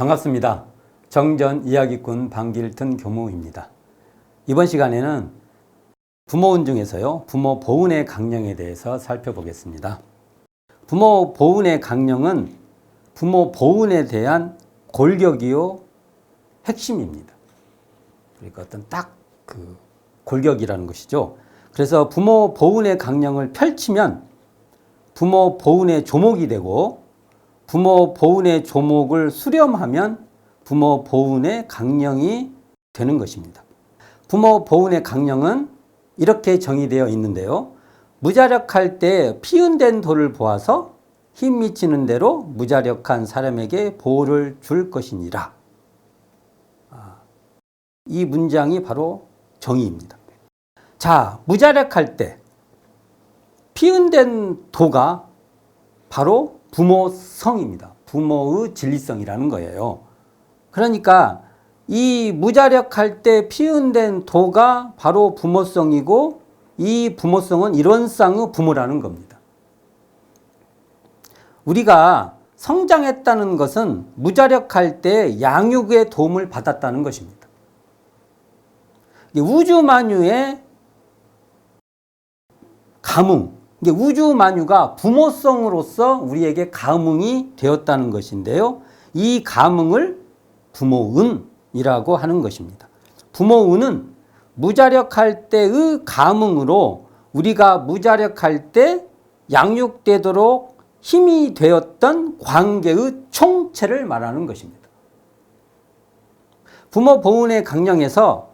반갑습니다. 정전 이야기꾼 방길튼 교무입니다. 이번 시간에는 부모운 중에서요, 부모 보훈의 강령에 대해서 살펴보겠습니다. 부모 보훈의 강령은 부모 보훈에 대한 골격이요, 핵심입니다. 그러니까 어떤 딱 그 골격이라는 것이죠. 그래서 부모 보훈의 강령을 펼치면 부모 보훈의 조목이 되고 부모 보훈의 조목을 수렴하면 부모 보훈의 강령이 되는 것입니다. 부모 보훈의 강령은 이렇게 정의되어 있는데요. 무자력할 때 피운된 돌을 보아서 힘 미치는 대로 무자력한 사람에게 보호를 줄 것이니라. 아, 이 문장이 바로 정의입니다. 자, 무자력할 때 피운된 도가 바로 부모성입니다. 부모의 진리성이라는 거예요. 그러니까 이 무자력할 때 피운된 도가 바로 부모성이고 이 부모성은 이론상의 부모라는 겁니다. 우리가 성장했다는 것은 무자력할 때 양육의 도움을 받았다는 것입니다. 우주 만유의 감흥, 이게 우주 만유가 부모성으로서 우리에게 감흥이 되었다는 것인데요. 이 감흥을 부모은이라고 하는 것입니다. 부모은은 무자력할 때의 감흥으로 우리가 무자력할 때 양육되도록 힘이 되었던 관계의 총체를 말하는 것입니다. 부모 보훈의 강령에서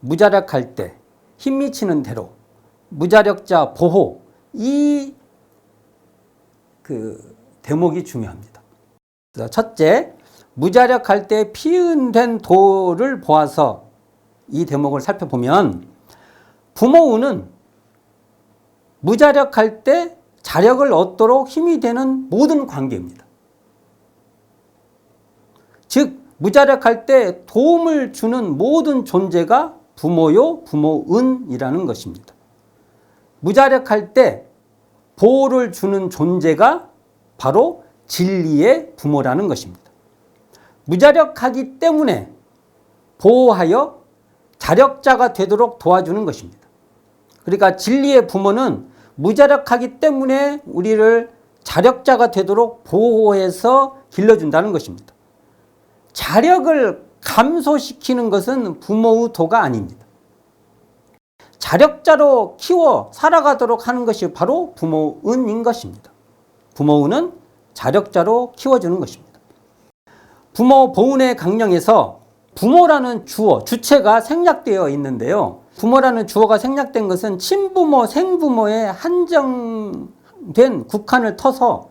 무자력할 때 힘 미치는 대로 무자력자 보호 이 그 대목이 중요합니다. 첫째, 무자력할 때 피은된 도를 보아서 이 대목을 살펴보면 부모우는 무자력할 때 자력을 얻도록 힘이 되는 모든 관계입니다. 즉, 무자력할 때 도움을 주는 모든 존재가 부모요, 부모은이라는 것입니다. 무자력할 때 보호를 주는 존재가 바로 진리의 부모라는 것입니다. 무자력하기 때문에 보호하여 자력자가 되도록 도와주는 것입니다. 그러니까 진리의 부모는 무자력하기 때문에 우리를 자력자가 되도록 보호해서 길러준다는 것입니다. 자력을 감소시키는 것은 부모의 도가 아닙니다. 자력자로 키워 살아가도록 하는 것이 바로 부모은인 것입니다. 부모은은 자력자로 키워주는 것입니다. 부모 보훈의 강령에서 부모라는 주어, 주체가 생략되어 있는데요. 부모라는 주어가 생략된 것은 친부모, 생부모에 한정된 국한을 터서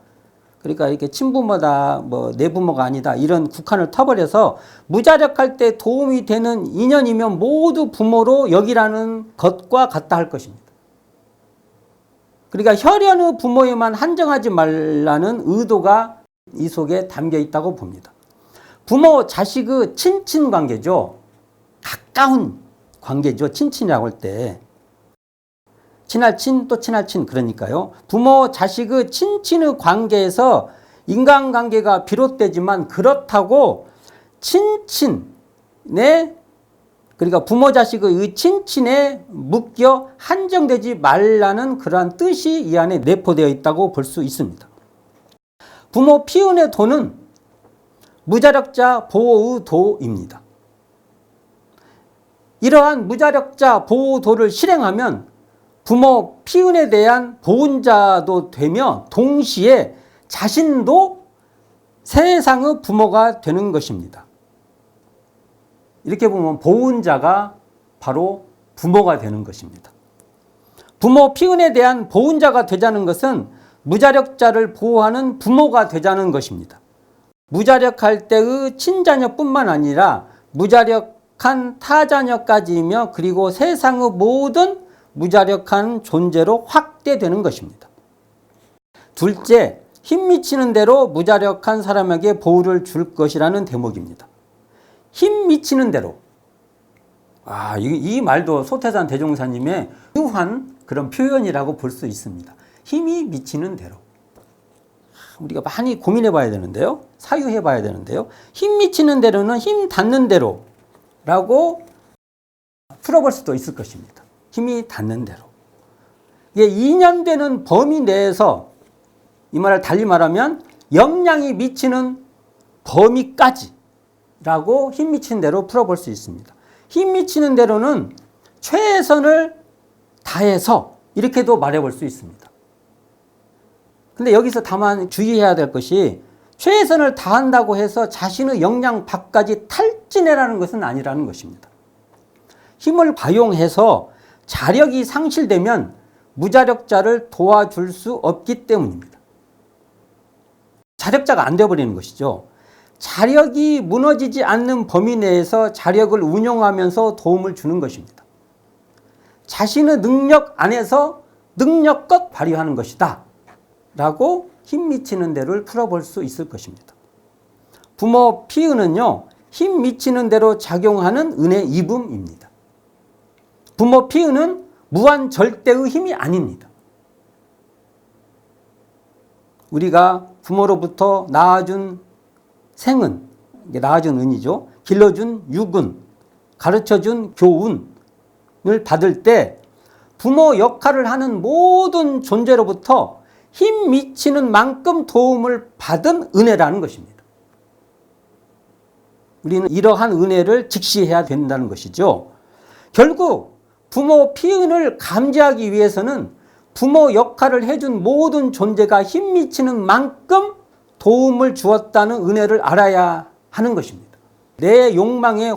그러니까 이렇게 친부모다, 뭐 내부모가 아니다 이런 국한을 터버려서 무자력할 때 도움이 되는 인연이면 모두 부모로 여기라는 것과 같다 할 것입니다. 그러니까 혈연의 부모에만 한정하지 말라는 의도가 이 속에 담겨 있다고 봅니다. 부모 자식의 친친 관계죠. 가까운 관계죠. 친친이라고 할 때. 친할 친, 또 친할 친, 그러니까요. 부모, 자식의 친친의 관계에서 인간관계가 비롯되지만 그렇다고 친친의 그러니까 부모 자식의 친친에 묶여 한정되지 말라는 그러한 뜻이 이 안에 내포되어 있다고 볼 수 있습니다. 부모 피운의 도는 무자력자 보호의 도입니다. 이러한 무자력자 보호도를 실행하면 부모 피운에 대한 보훈자도 되며 동시에 자신도 세상의 부모가 되는 것입니다. 이렇게 보면 보훈자가 바로 부모가 되는 것입니다. 부모 피운에 대한 보훈자가 되자는 것은 무자력자를 보호하는 부모가 되자는 것입니다. 무자력할 때의 친자녀뿐만 아니라 무자력한 타자녀까지이며 그리고 세상의 모든 무자력한 존재로 확대되는 것입니다. 둘째, 힘 미치는 대로 무자력한 사람에게 보호를 줄 것이라는 대목입니다. 힘 미치는 대로. 아, 이, 이 말도 소태산 대종사님의 유한 그런 표현이라고 볼 수 있습니다. 힘이 미치는 대로. 우리가 많이 고민해 봐야 되는데요. 사유해 봐야 되는데요. 힘 미치는 대로는 힘 닿는 대로라고 풀어볼 수도 있을 것입니다. 힘이 닿는 대로. 이게 2년 되는 범위 내에서 이 말을 달리 말하면 영향이 미치는 범위까지 라고 힘 미치는 대로 풀어볼 수 있습니다. 힘 미치는 대로는 최선을 다해서 이렇게도 말해볼 수 있습니다. 근데 여기서 다만 주의해야 될 것이 최선을 다한다고 해서 자신의 역량 밖까지 탈진해라는 것은 아니라는 것입니다. 힘을 과용해서 자력이 상실되면 무자력자를 도와줄 수 없기 때문입니다. 자력자가 안 되어버리는 것이죠. 자력이 무너지지 않는 범위 내에서 자력을 운용하면서 도움을 주는 것입니다. 자신의 능력 안에서 능력껏 발휘하는 것이다. 라고 힘 미치는 대로를 풀어볼 수 있을 것입니다. 부모 피의는요, 힘 미치는 대로 작용하는 은혜 이음입니다. 부모 피의는 무한 절대의 힘이 아닙니다. 우리가 부모로부터 낳아준 생은, 낳아준 은이죠. 길러준 육은, 가르쳐준 교훈을 받을 때 부모 역할을 하는 모든 존재로부터 힘 미치는 만큼 도움을 받은 은혜라는 것입니다. 우리는 이러한 은혜를 직시해야 된다는 것이죠. 결국 부모 피은을 감지하기 위해서는 부모 역할을 해준 모든 존재가 힘 미치는 만큼 도움을 주었다는 은혜를 알아야 하는 것입니다. 내 욕망에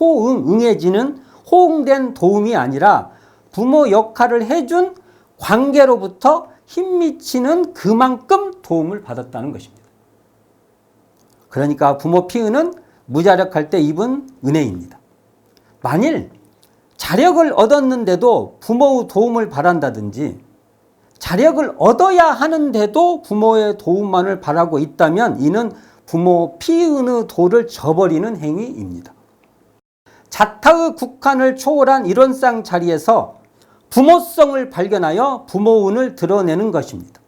호응, 응해지는 호응된 도움이 아니라 부모 역할을 해준 관계로부터 힘 미치는 그만큼 도움을 받았다는 것입니다. 그러니까 부모 피의는 무자력할 때 입은 은혜입니다. 만일 자력을 얻었는데도 부모의 도움을 바란다든지 자력을 얻어야 하는데도 부모의 도움만을 바라고 있다면 이는 부모 피의의 도를 저버리는 행위입니다. 자타의 국한을 초월한 이론상 자리에서 부모성을 발견하여 부모운을 드러내는 것입니다.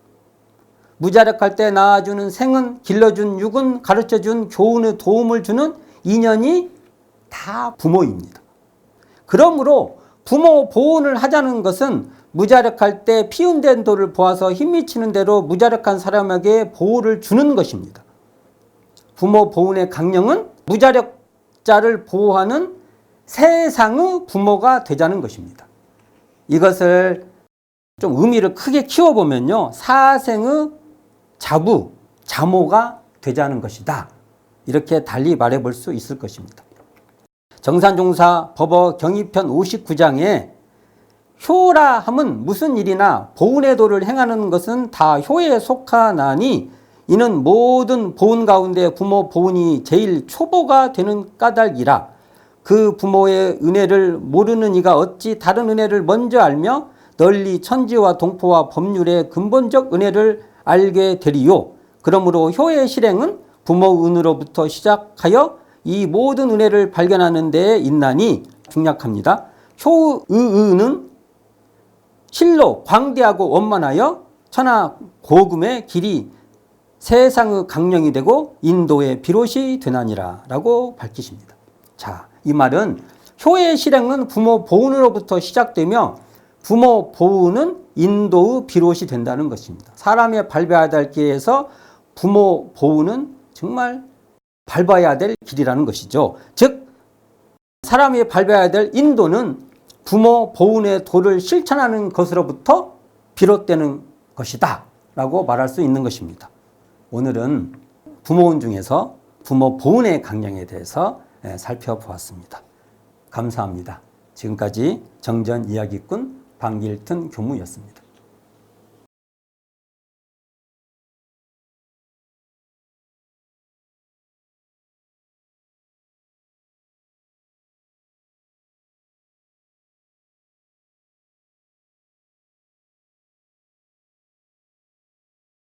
무자력할 때 낳아주는 생은, 길러준 육은, 가르쳐준 교훈의 도움을 주는 인연이 다 부모입니다. 그러므로 부모 보훈을 하자는 것은 무자력할 때 피운된 돌을 보아서 힘미치는 대로 무자력한 사람에게 보호를 주는 것입니다. 부모 보훈의 강령은 무자력자를 보호하는 세상의 부모가 되자는 것입니다. 이것을 좀 의미를 크게 키워보면요. 사생의 자부, 자모가 되자는 것이다. 이렇게 달리 말해볼 수 있을 것입니다. 정산종사 법어 경의편 59장에 효라 함은 무슨 일이나 보은의 도를 행하는 것은 다 효에 속하나니 이는 모든 보은 가운데 부모 보은이 제일 초보가 되는 까닭이라 그 부모의 은혜를 모르는 이가 어찌 다른 은혜를 먼저 알며 널리 천지와 동포와 법률의 근본적 은혜를 알게 되리요. 그러므로 효의 실행은 부모 은으로부터 시작하여 이 모든 은혜를 발견하는 데 있나니 중략합니다. 효의는 실로 광대하고 원만하여 천하 고금의 길이 세상의 강령이 되고 인도의 비롯이 되나니라 라고 밝히십니다. 자, 이 말은 효의 실행은 부모 보훈으로부터 시작되며 부모 보훈은 인도의 비롯이 된다는 것입니다. 사람의 될 길에서 부모 보훈은 정말 밟아야 될 길이라는 것이죠. 즉 사람이 밟아야 될 인도는 부모 보훈의 도를 실천하는 것으로부터 비롯되는 것이다 라고 말할 수 있는 것입니다. 오늘은 부모운 중에서 부모 보훈의 강령에 대해서 예, 살펴보았습니다. 감사합니다. 지금까지 정전 이야기꾼 방길튼 교무였습니다.